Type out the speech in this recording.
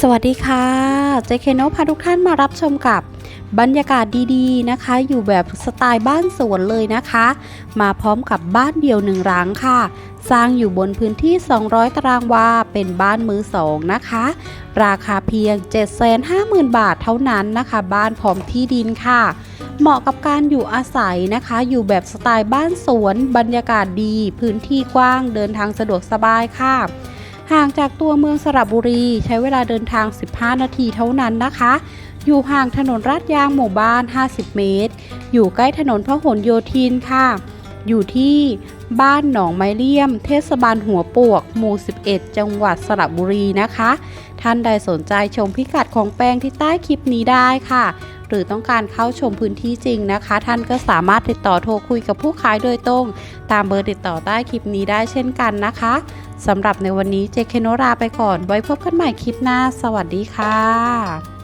สวัสดีค่ะ เจเคโนพาทุกท่านมารับชมกับบรรยากาศดีๆนะคะ อยู่แบบสไตล์บ้านสวนเลยนะคะ มาพร้อมกับบ้านเดี่ยวหนึ่งหลังค่ะ สร้างอยู่บนพื้นที่ 200 ตารางวา เป็นบ้านมือสองนะคะ ราคาเพียง 750,000 บาทเท่านั้นนะคะ บ้านพร้อมที่ดินค่ะ เหมาะกับการอยู่อาศัยนะคะ อยู่แบบสไตล์บ้านสวน บรรยากาศดี พื้นที่กว้าง เดินทางสะดวกสบายค่ะ ห่างจากตัวเมืองสระบุรีใช้เวลาเดินทาง 15 นาทีเท่านั้นนะคะ อยู่ห่างถนนลาดยางหมู่บ้าน 50 เมตร อยู่ใกล้ถนนพหลโยธินค่ะ อยู่ที่บ้านหนองไม้เลี่ยม เทศบาลหัวปวก หมู่ 11 จังหวัดสระบุรีนะคะ ท่านใดสนใจชมพิกัดของแปลงที่ใต้คลิปนี้ได้ค่ะ หรือต้องการเข้าชมพื้นที่จริงนะคะ ท่านก็สามารถติดต่อโทรคุยกับผู้ขายโดยตรง ตามเบอร์ติดต่อใต้คลิปนี้ได้เช่นกันนะคะสำหรับในวันนี้เจเคโนราไปก่อน ไว้พบกันใหม่คลิปหน้า สวัสดีค่ะ